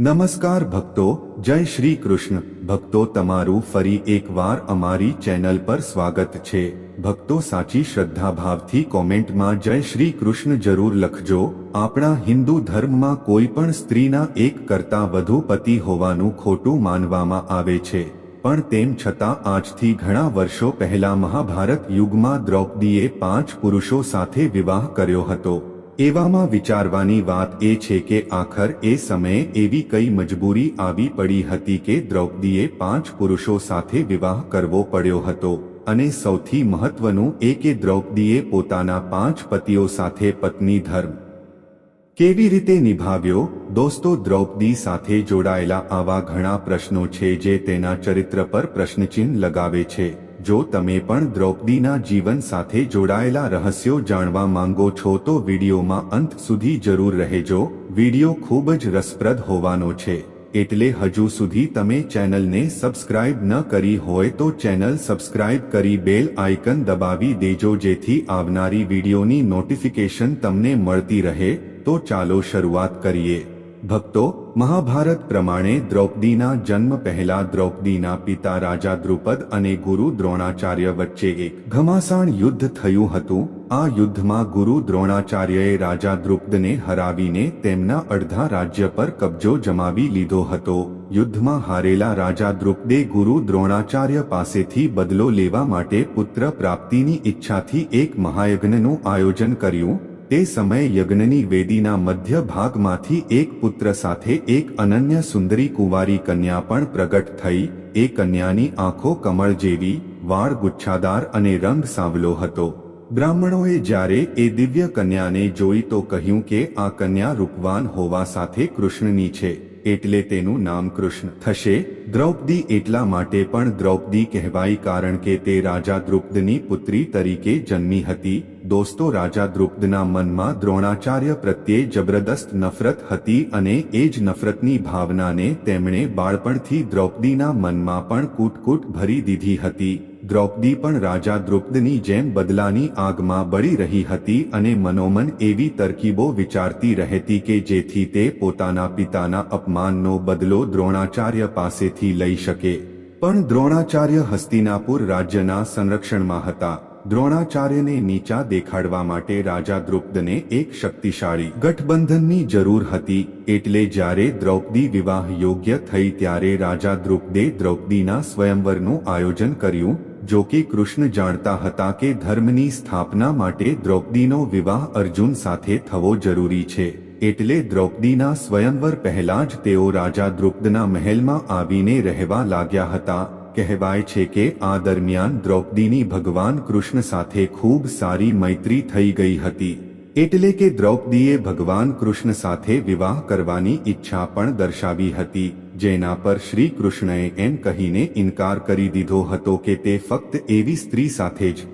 નમસ્કાર ભક્તો, જય શ્રી કૃષ્ણ. ભક્તો, તમારું ફરી એકવાર અમારી ચેનલ પર સ્વાગત છે. ભક્તો, સાચી શ્રદ્ધા ભાવથી કોમેન્ટમાં જય શ્રી કૃષ્ણ જરૂર લખજો. આપણા હિન્દુ ધર્મમાં કોઈ પણ સ્ત્રીના એક કરતાં વધુ પતિ હોવાનું ખોટું માનવામાં આવે છે. પણ તેમ છતાં આજથી ઘણા વર્ષો પહેલા મહાભારત યુગમાં દ્રૌપદીએ પાંચ પુરુષો સાથે વિવાહ કર્યો હતો. એવામાં વિચારવાની વાત એ છે કે આખર એ સમયે એવી કઈ મજબૂરી આવી પડી હતી કે દ્રૌપદીએ પાંચ પુરુષો સાથે વિવાહ કરવો પડ્યો હતો અને સૌથી મહત્વનું એ કે દ્રૌપદીએ પોતાના પાંચ પતિઓ સાથે પત્ની ધર્મ કેવી રીતે નિભાવ્યો? દોસ્તો, દ્રૌપદી સાથે જોડાયેલા આવા ઘણા પ્રશ્નો છે જે તેના ચરિત્ર પર પ્રશ્નચિહ્ન લગાવે છે. જો તમે પણ દ્રૌપદીના જીવન સાથે જોડાયેલા રહસ્યો જાણવા માંગો છો તો વિડીયોમાં અંત સુધી જરૂર રહેજો. વીડિયો ખૂબ જ રસપ્રદ હોવાનો છે. એટલે હજુ સુધી તમે ચેનલને સબસ્ક્રાઇબ ન કરી હોય તો ચેનલ સબસ્ક્રાઇબ કરી બેલ આઇકન દબાવી દેજો જેથી આવનારી વિડીયોની નોટિફિકેશન તમને મળતી રહે. તો ચાલો શરૂઆત કરીએ. ભક્તો, મહાભારત પ્રમાણે દ્રૌપદીના જન્મ પહેલા દ્રૌપદીના પિતા રાજા દ્રુપદ અને ગુરુ દ્રોણાચાર્ય વચ્ચે એક ઘમાસાણ યુદ્ધ થયું હતું. આ યુદ્ધમાં ગુરુ દ્રોણાચાર્યએ રાજા દ્રુપદને હરાવીને તેમના અડધા રાજ્ય પર કબજો જમાવી લીધો હતો. યુદ્ધમાં હારેલા રાજા દ્રુપદે ગુરુ દ્રોણાચાર્ય પાસેથી બદલો લેવા માટે પુત્ર પ્રાપ્તિની ઈચ્છાથી એક મહાયજ્ઞનું આયોજન કર્યું. તે સમયે યજ્ઞની વેદીના મધ્ય ભાગમાંથી એક પુત્ર સાથે એક અનન્ય સુંદરી કુંવારી કન્યા પણ પ્રગટ થઈ. એ કન્યાની આંખો કમળ જેવી, વાળ ગુચ્છાદાર અને રંગ સાવલો હતો. બ્રાહ્મણોએ જ્યારે એ દિવ્ય કન્યાને જોઈ તો કહ્યું કે આ કન્યા રૂપવાન હોવા સાથે કૃષ્ણની છે. એટલે તેનું નામ કૃષ્ણ થશે. દ્રૌપદી એટલા માટે પણ દ્રૌપદી કહેવાય કારણ કે તે રાજા દ્રુપદની પુત્રી તરીકે જન્મી હતી. દોસ્તો, રાજા દ્રુપદના મનમાં દ્રોણાચાર્ય પ્રત્યે જબરદસ્ત નફરત હતી અને એ જ નફરતની ભાવનાને તેમણે બાળપણથી દ્રૌપદીના મનમાં પણ કૂટકૂટ ભરી દીધી હતી. દ્રૌપદી પણ રાજા દ્રુપદની જેમ બદલાની આગમાં બળી રહી હતી અને મનોમન એવી તરકીબો વિચારતી રહેતી કે જેથી તે પોતાના પિતાના અપમાનનો બદલો દ્રોણાચાર્ય પાસેથી લઈ શકે. પણ દ્રોણાચાર્ય હસ્તિનાપુર રાજ્યના સંરક્ષણમાં હતા. દ્રોણાચાર્યને નીચા દેખાડવા માટે રાજા દ્રુપદને એક શક્તિશાળી ગઠબંધનની જરૂર હતી, એટલે જ્યારે દ્રૌપદી વિવાહ યોગ્ય થઈ ત્યારે રાજા દ્રુપદે દ્રૌપદીના સ્વયંવરનું આયોજન કર્યું જો કે કૃષ્ણ જાણતા હતા કે ધર્મની સ્થાપના માટે દ્રૌપદીનો વિવાહ અર્જુન સાથે થવો જરૂરી છે, એટલે દ્રૌપદીના સ્વયંવર પહેલા જ તેઓ રાજા દ્રુપદના મહેલમાં આવીને રહેવા લાગ્યા હતા. કહેવાય છે કે આ દરમિયાન દ્રૌપદીની ભગવાન કૃષ્ણ સાથે ખૂબ સારી મૈત્રી થઈ ગઈ હતી, એટલે કે દ્રૌપદીએ ભગવાન કૃષ્ણ સાથે વિવાહ કરવાની ઈચ્છા પણ દર્શાવી હતી. જેના પર શ્રી કૃષ્ણએ એમ કહીને ઇનકાર કરી દીધો હતો કે તે ફક્ત એવી સ્ત્રી સાથે જ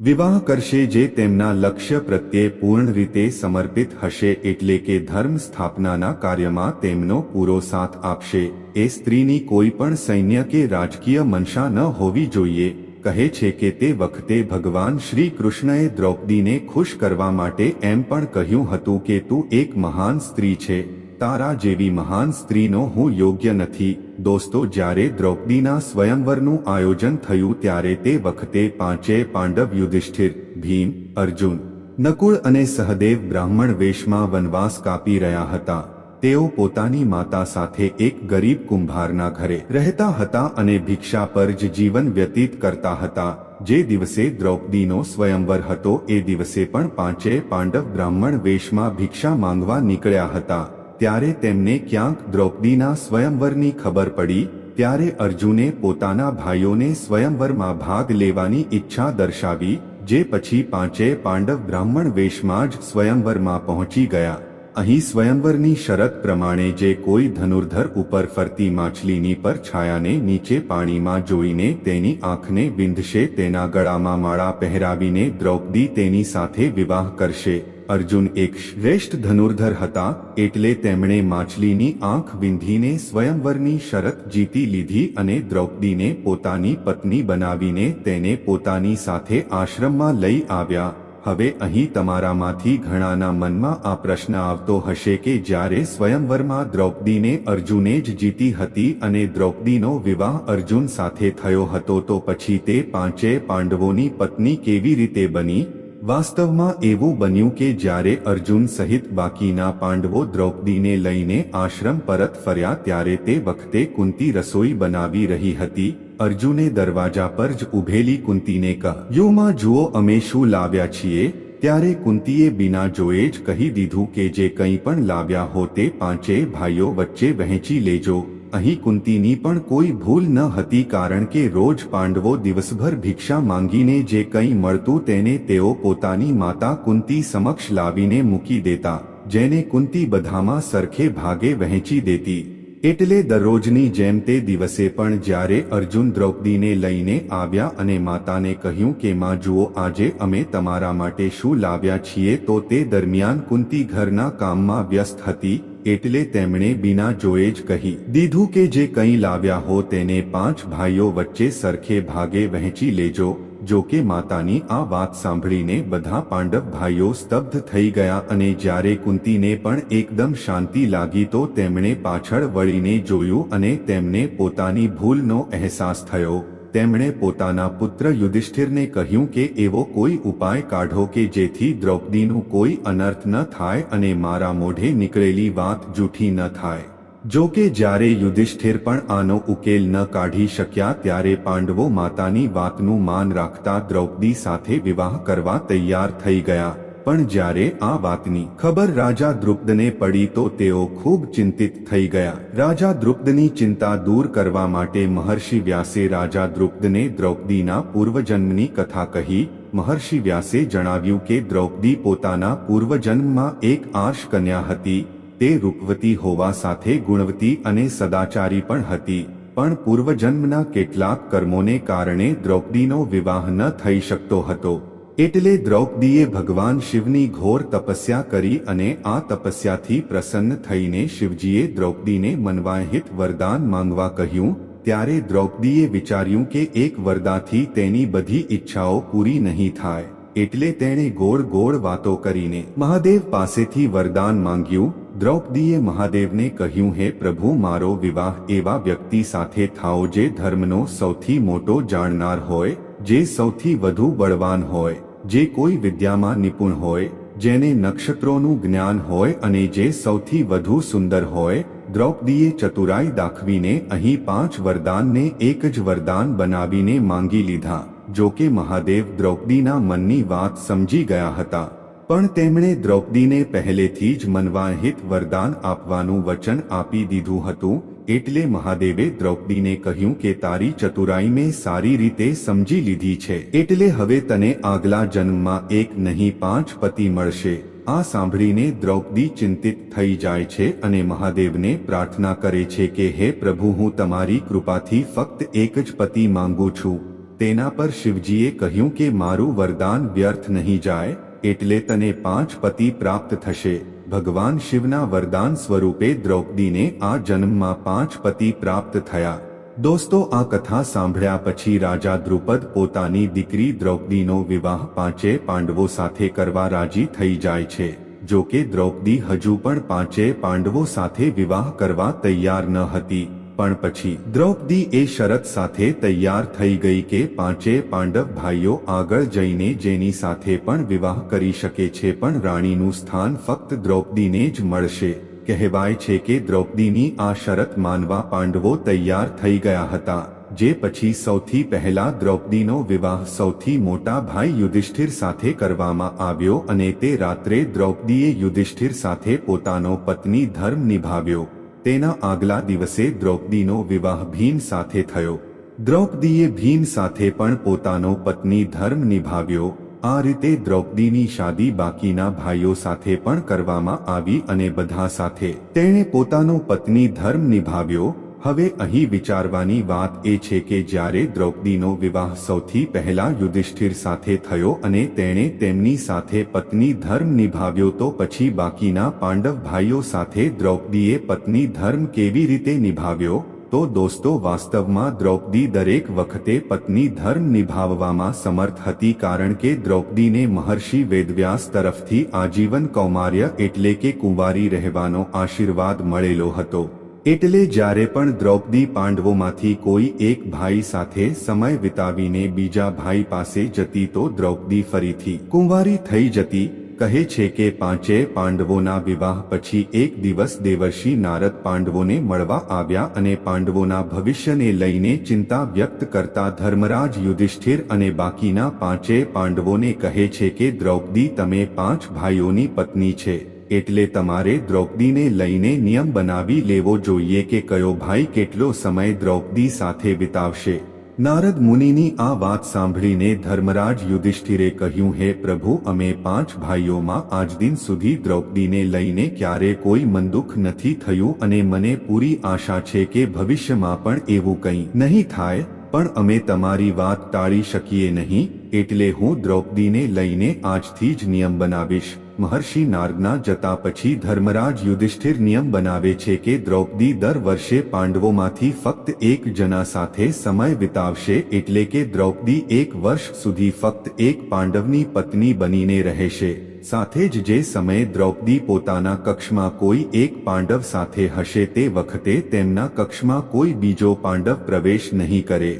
વિવાહ કરશે જે તેમના લક્ષ્ય પ્રત્યે પૂર્ણ રીતે સમર્પિત હશે એટલે કે ધર્મ સ્થાપનાના કાર્યમાં તેમનો પૂરો સાથ આપશે. એ સ્ત્રીની કોઈ પણ સૈન્ય કે રાજકીય મનસા ન હોવી જોઈએ, કહે છે કે તે વખતે ભગવાન શ્રી કૃષ્ણએ દ્રૌપદીને ખુશ કરવા માટે એમ પણ કહ્યું હતું કે તું એક મહાન સ્ત્રી છે. તારા જેવી મહાન સ્ત્રીનો હું યોગ્ય નથી. દોસ્તો, જ્યારે દ્રૌપદીના સ્વયંવરનું આયોજન થયું ત્યારે તે વખતે પાંચે પાંડવ યુધિષ્ઠિર, ભીમ, અર્જુન, નકુળ અને સહદેવ બ્રાહ્મણ વેશમાં વનવાસ કાપી રહ્યા હતા. તેઓ પોતાની માતા સાથે એક ગરીબ કુંભારના ઘરે રહેતા હતા અને ભિક્ષા પર જ જીવન વ્યતીત કરતા હતા. જે દિવસે દ્રૌપદીનો સ્વયંવર હતો, એ દિવસે પણ પાંચે પાંડવ બ્રાહ્મણ વેશમાં ભિક્ષા માંગવા નીકળ્યા હતા. ત્યારે તેમને ક્યાંક દ્રૌપદીના સ્વયંવરની ખબર પડી, ત્યારે અર્જુને પોતાના ભાઈઓને સ્વયંવરમાં ભાગ લેવાની ઈચ્છા દર્શાવી, જે પછી પાંચે પાંડવ બ્રાહ્મણ વેશમાં જ સ્વયંવરમાં પહોંચી ગયા. અહીં સ્વયંવરની શરત પ્રમાણે જે કોઈ ધનુર્ધર ઉપર ફરતી માછલીની પર છાયાને નીચે પાણીમાં જોઈને તેની આંખને વિંધશે, તેના ગળામાં માળા પહેરાવીને દ્રૌપદી તેની સાથે વિવાહ કરશે. અર્જુન એક શ્રેષ્ઠ ધનુર્ધર હતા એટલે તેમણે માછલીની આંખ વિંધીને સ્વયંવરની શરત જીતી લીધી અને દ્રૌપદીને પોતાની પત્ની બનાવીને તેને પોતાની સાથે આશ્રમમાં લઈ આવ્યા. હવે અહીં તમારામાંથી ઘણાના મનમાં આ પ્રશ્ન આવતો હશે કે જ્યારે સ્વયંવરમાં દ્રૌપદીને અર્જુને જ જીતી હતી અને દ્રૌપદીનો વિવાહ અર્જુન સાથે થયો હતો તો પછી તે પાંચે પાંડવોની પત્ની કેવી રીતે બની? વાસ્તવમાં એવું બન્યું કે જ્યારે અર્જુન સહિત બાકીના પાંડવો દ્રૌપદીને લઈને આશ્રમ પરત ફર્યા ત્યારે તે વખતે કુંતી રસોઈ બનાવી રહી હતી. અર્જુને દરવાજા પર જ ઊભેલી કુંતીને કહ્યુંમાં જુઓ અમે શું લાવ્યા છીએ. ત્યારે કુંતીએ બિના જોયે જ કહી દીધું કે જે કંઈ પણ લાવ્યા હો તે પાંચેય ભાઈઓ વચ્ચે વહેંચી લેજો. અહીં કુંતીની પણ કોઈ ભૂલ ન હતી કારણ કે રોજ પાંડવો દિવસભર ભિક્ષા માંગીને જે કંઈ મળતું તેને તેઓ પોતાની માતા કુંતી સમક્ષ લાવીને મૂકી દેતા, જેને કુંતી બધામાં સરખે ભાગે વહેંચી દેતી. એટલે દરરોજની જેમ તે દિવસે પણ જ્યારે અર્જુન દ્રૌપદીને લઈને આવ્યા અને માતાને કહ્યું કે, માં, જુઓ, આજે અમે તમારા માટે શું લાવ્યા છીએ, તો તે દરમિયાન કુંતી ઘરના કામમાં વ્યસ્ત હતી એટલે તેમણે બિના જોયે જ કહી, દીધું કે જે કંઈ લાવ્યા હો તેને પાંચ ભાઈઓ વચ્ચે સરખે ભાગે વહેંચી લેજો, જો કે માતાની આ વાત સાંભળીને બધા પાંડવ ભાઈઓ સ્તબ્ધ થઈ ગયા અને જ્યારે કુંતીને પણ એકદમ શાંતિ લાગી તો તેમણે પાછળ વળીને જોયું અને તેમને પોતાની ભૂલનો અહેસાસ થયો. તેમણે પોતાના પુત્ર યુધિષ્ઠિરને કહ્યું કે એવો કોઈ ઉપાય કાઢો કે જેથી દ્રૌપદીનું કોઈ અનર્થ ન થાય અને મારા મોઢે નીકળેલી વાત જૂઠી ન થાય. જો કે જ્યારે યુધિષ્ઠિર પણ આનો ઉકેલ ન કાઢી શક્યા ત્યારે પાંડવો માતાની વાતનું માન રાખતા દ્રૌપદી સાથે વિવાહ કરવા તૈયાર થઈ ગયા. પણ જ્યારે આ વાતની ખબર રાજા દ્રુપદને પડી તો તેઓ ખૂબ ચિંતિત થઈ ગયા. રાજા દ્રુપદની ચિંતા દૂર કરવા માટે મહર્ષિ વ્યાસે રાજા દ્રુપદને દ્રૌપદીના પૂર્વજન્મની કથા કહી. મહર્ષિ વ્યાસે જણાવ્યું કે દ્રૌપદી પોતાના પૂર્વજન્મમાં એક આર્ષ કન્યા હતી. તે રૂપવતી હોવા સાથે ગુણવતી અને સદાચારી પણ હતી. પણ પૂર્વજન્મના કેટલાક કર્મોને કારણે દ્રૌપદીનો વિવાહ ન થઈ શકતો હતો. એટલે દ્રૌપદીએ ભગવાન શિવની ઘોર તપસ્યા કરી અને આ તપસ્યાથી પ્રસન્ન થઈને શિવજીએ દ્રૌપદીને મનવાહિત વરદાન માંગવા કહ્યું, ત્યારે દ્રૌપદીએ વિચાર્યું કે એક વરદાથી તેની બધી ઈચ્છાઓ પૂરી નહીં થાય, એટલે તેણે ગોળ ગોળ વાતો કરીને મહાદેવ પાસેથી વરદાન માંગ્યું. દ્રૌપદીએ મહાદેવને કહ્યું, હે પ્રભુ, મારો વિવાહ એવા વ્યક્તિ સાથે થાઓ જે ધર્મનો સૌથી મોટો જાણનાર હોય, જે સૌથી વધુ બળવાન હોય. જે કોઈ વિદ્યામાં નિપુણ હોય, જેને નક્ષત્રોનું જ્ઞાન હોય અને જે સૌથી વધુ સુંદર હોય, દ્રૌપદીએ ચતુરાઈ દાખવીને અહીં પાંચ વરદાનને એક જ વરદાન બનાવીને માંગી લીધા, જો કે મહાદેવ દ્રૌપદીના મનની વાત સમજી ગયા હતા. પણ તેમણે દ્રૌપદીને પહેલેથી જ મનવાહિત વરદાન આપવાનું વચન આપી દીધું હતું એટલે મહાદેવે દ્રૌપદીને કહ્યું કે તારી ચતુરાઈ મેં સારી રીતે સમજી લીધી છે. એટલે હવે તને આગલા જન્મમાં એક નહીં, પાંચ પતિ મળશે. આ સાંભળીને દ્રૌપદી ચિંતિત થઈ જાય છે અને મહાદેવને પ્રાર્થના કરે છે કે, હે પ્રભુ, હું તમારી કૃપાથી ફક્ત એક જ પતિ માંગુ છું. તેના પર શિવજીએ કહ્યું કે, મારું વરદાન વ્યર્થ નહીં જાય, એટલે તને પાંચ પતિ પ્રાપ્ત થશે. ભગવાન શિવના વરદાન સ્વરૂપે દ્રૌપદીને આ જન્મમાં પાંચ પતિ પ્રાપ્ત થયા. દોસ્તો, આ કથા સાંભળ્યા પછી રાજા દ્રુપદ પોતાની દીકરી દ્રૌપદીનો વિવાહ પાંચે પાંડવો સાથે કરવા રાજી થઈ જાય છે. જો કે દ્રૌપદી હજુ પણ પાંચે પાંડવો સાથે વિવાહ કરવા તૈયાર ન હતી. પણ પછી દ્રૌપદી એ શરત સાથે તૈયાર થઈ ગઈ કે પાંચે પાંડવ ભાઈઓ આગળ જઈને જેની સાથે પણ વિવાહ કરી શકે છે પણ રાણીનું સ્થાન ફક્ત દ્રૌપદીને જ મળશે. કહેવાય છે કે દ્રૌપદીની આ શરત માનવા પાંડવો તૈયાર થઈ ગયા હતા, જે પછી સૌથી પહેલા દ્રૌપદીનો વિવાહ સૌથી મોટા ભાઈ યુધિષ્ઠિર સાથે કરવામાં આવ્યો અને તે રાત્રે દ્રૌપદીએ યુધિષ્ઠિર સાથે પોતાનો પત્ની ધર્મ નિભાવ્યો. તેના આગલા દિવસે દ્રૌપદીનો વિવાહ ભીમ સાથે થયો. દ્રૌપદીએ ભીમ સાથે પણ પોતાનો પત્ની ધર્મ નિભાવ્યો. આ રીતે દ્રૌપદીની શાદી બાકીના ભાઈઓ સાથે પણ કરવામાં આવી અને બધા સાથે તેણે પોતાનો પત્ની ધર્મ નિભાવ્યો. હવે અહીં વિચારવાની વાત એ છે કે જ્યારે દ્રૌપદીનો વિવાહ સૌથી પહેલા યુધિષ્ઠિર સાથે થયો અને તેણે તેમની સાથે પત્ની ધર્મ નિભાવ્યો તો પછી બાકીના પાંડવ ભાઈઓ સાથે દ્રૌપદીએ પત્ની ધર્મ કેવી રીતે નિભાવ્યો, તો દોસ્તો વાસ્તવમાં દ્રૌપદી દરેક વખતે પત્ની ધર્મ નિભાવવામાં સમર્થ હતી કારણ કે દ્રૌપદીને મહર્ષિ વેદવ્યાસ તરફથી આજીવન કૌમાર્ય એટલે કે કુંવારી રહેવાનો આશીર્વાદ મળેલો હતો. એટલે જ્યારે પણ દ્રૌપદી પાંડવોમાંથી કોઈ એક ભાઈ સાથે સમય વિતાવીને બીજા ભાઈ પાસે જતી તો દ્રૌપદી ફરીથી કુંવારી થઈ જતી, કહે છે કે પાંચે પાંડવોના વિવાહ પછી એક દિવસ દેવર્ષિ નારદ પાંડવોને મળવા આવ્યા અને પાંડવોના ભવિષ્યને લઈને ચિંતા વ્યક્ત કરતા ધર્મરાજ યુધિષ્ઠિર અને બાકીના પાંચે પાંડવોને કહે છે કે દ્રૌપદી, તમે પાંચ ભાઈઓની પત્ની છે. એટલે તમારે દ્રૌપદીને લઈને નિયમ બનાવી લેવો જોઈએ કે કયો ભાઈ કેટલો સમય દ્રૌપદી સાથે વિતાવશે. નારદ મુનિની આ વાત સાંભળીને ધર્મરાજ યુધિષ્ઠિરે કહ્યું, હે પ્રભુ, અમે પાંચ ભાઈઓમાં આજ દિન સુધી દ્રૌપદીને લઈને ક્યારે કોઈ મંદુખ નથી થયું અને મને પૂરી આશા છે કે ભવિષ્યમાં પણ એવું કંઈ નહીં થાય, પણ અમે તમારી વાત ટાળી શકીએ નહીં, એટલે હું દ્રૌપદીને લઈને આજથી જ નિયમ બનાવીશ. મહર્ષિ નારદના જતા પછી ધર્મરાજ યુધિષ્ઠિર નિયમ બનાવે છે કે દ્રૌપદી દર વર્ષે પાંડવોમાંથી ફક્ત એક જના સાથે સમય વિતાવશે એટલે કે દ્રૌપદી એક વર્ષ સુધી ફક્ત એક પાંડવની પત્ની બનીને રહેશે. સાથે જ જે સમયે દ્રૌપદી પોતાના કક્ષમાં કોઈ એક પાંડવ સાથે હશે તે વખતે તેમના કક્ષમાં કોઈ બીજો પાંડવ પ્રવેશ નહીં કરે.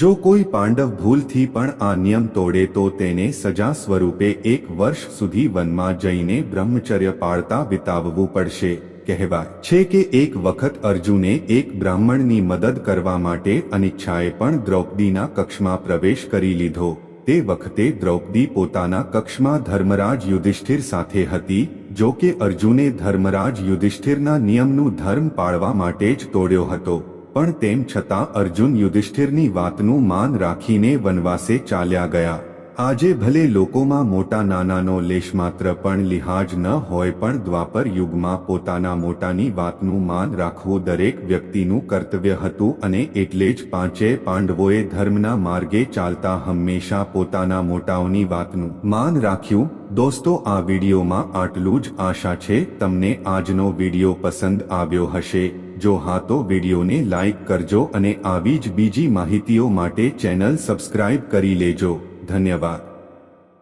જો કોઈ પાંડવ ભૂલથી પણ આ નિયમ તોડે તો તેને સજા સ્વરૂપે એક વર્ષ સુધી વનમાં જઈને બ્રહ્મચર્ય પાળતા વિતાવવું પડશે, કહેવાય છે કે એક વખત અર્જુને એક બ્રાહ્મણની મદદ કરવા માટે અનિચ્છાએ પણ દ્રૌપદીના કક્ષમાં પ્રવેશ કરી લીધો. તે વખતે દ્રૌપદી પોતાના કક્ષમાં ધર્મરાજ યુધિષ્ઠિર સાથે હતી, જો કે અર્જુને ધર્મરાજ યુધિષ્ઠિરના નિયમનું ધર્મ પાળવા માટે જ તોડ્યો હતો. પણ તેમ છતાં અર્જુન યુધિષ્ઠિરની વાતનું માન રાખીને વનવાસે ચાલ્યા ગયા. આજે ભલે લોકોમાં મોટા નાનાનો લેશ માત્ર પણ લિહાજ ન હોય પણ દ્વાપર યુગમાં પોતાના મોટાની વાતનું માન રાખવું દરેક વ્યક્તિનું કર્તવ્ય હતું અને એટલે જ પાંચે પાંડવોએ ધર્મના માર્ગે ચાલતા હંમેશા પોતાના મોટાઓની વાતનું માન રાખ્યું. દોસ્તો, આ વિડીયોમાં આટલું જ આશા છે. તમને આજનો વીડિયો પસંદ આવ્યો હશે. જો હા તો વિડીયોને લાઇક કરજો અને આવી જ બીજી માહિતીઓ માટે ચેનલ સબસ્ક્રાઇબ કરી લેજો. ધન્યવાદ.